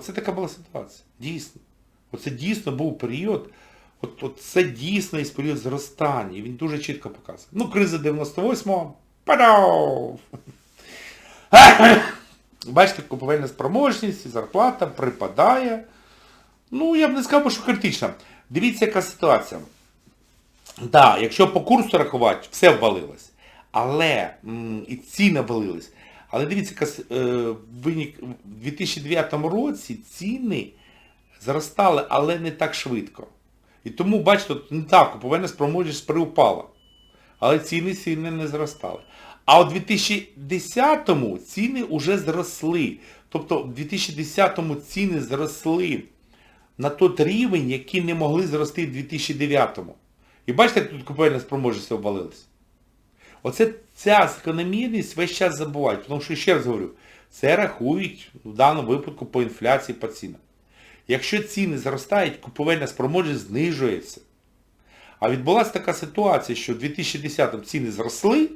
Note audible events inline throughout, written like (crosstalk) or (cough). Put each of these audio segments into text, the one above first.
Це така була ситуація. Дійсно. Оце дійсно був період, от, от це дійсно із період зростання. І він дуже чітко показує. Ну, криза 98-го. Падав! (laughs) Бачите, купівельна спроможність, зарплата припадає. Ну, я б не сказав, що критична. Дивіться, яка ситуація. Так, да, якщо по курсу рахувати, все ввалилось. Але м, і ціни ввалились. Але дивіться, е, винік в 2009 році ціни зростали, але не так швидко. І тому, бачите, не так, купівельна спроможність приупала. Але ціни сильно не зростали. А у 2010-му ціни вже зросли. Тобто в 2010-му ціни зросли на той рівень, який не могли зрости в 2009-му. І бачите, як тут купівельна спроможність обвалилась? Оце ця закономірність весь час забувають. Тому що, ще раз говорю, це рахують в даному випадку по інфляції по цінам. Якщо ціни зростають, купівельна спроможність знижується. А відбулася така ситуація, що в 2010-му ціни зросли,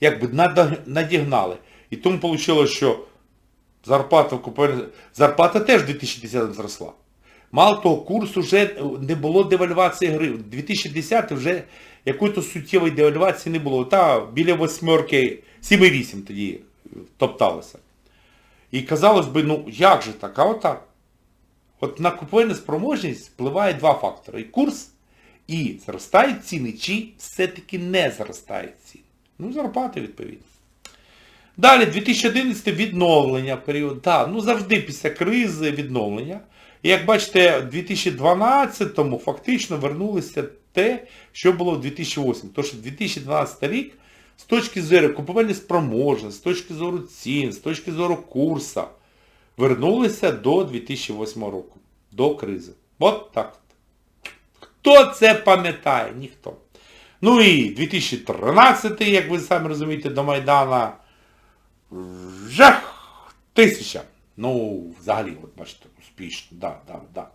якби надігнали. І тому вийшло, що зарплата в. Зарплата теж в 2010-му зросла. Мало того, курс вже не було девальвації гривень. 2010 вже якої-то суттєвої девальвації не було. Та біля восьмерки, 7,8 тоді топталося. І казалось би, ну як же так, а отак. От на купівельну спроможність впливає два фактори. І курс, і зростають ціни, чи все-таки не зростають ціни. Ну, зарплати відповідно. Далі, 2011 відновлення період. Так, ну завжди після кризи відновлення. І як бачите, в 2012-му фактично вернулося те, що було в 2008. Тож 2012 рік з точки зору купівельної спроможності, з точки зору цін, з точки зору курсу, вернулися до 2008 року, до кризи. От так. Хто це пам'ятає? Ніхто. Ну і 2013, як ви самі розумієте, до Майдана жах тисяча. Ну, взагалі, от бачите, успішно, да, да, да.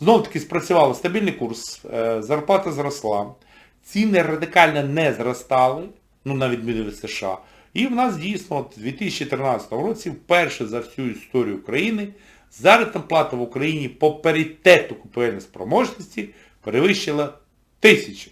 Знов таки спрацював стабільний курс, е, зарплата зросла, ціни радикально не зростали, ну на відміну від США. І в нас дійсно в 2013 році вперше за всю історію України заробітна плата в Україні по паритету купівельної спроможності перевищила тисячу.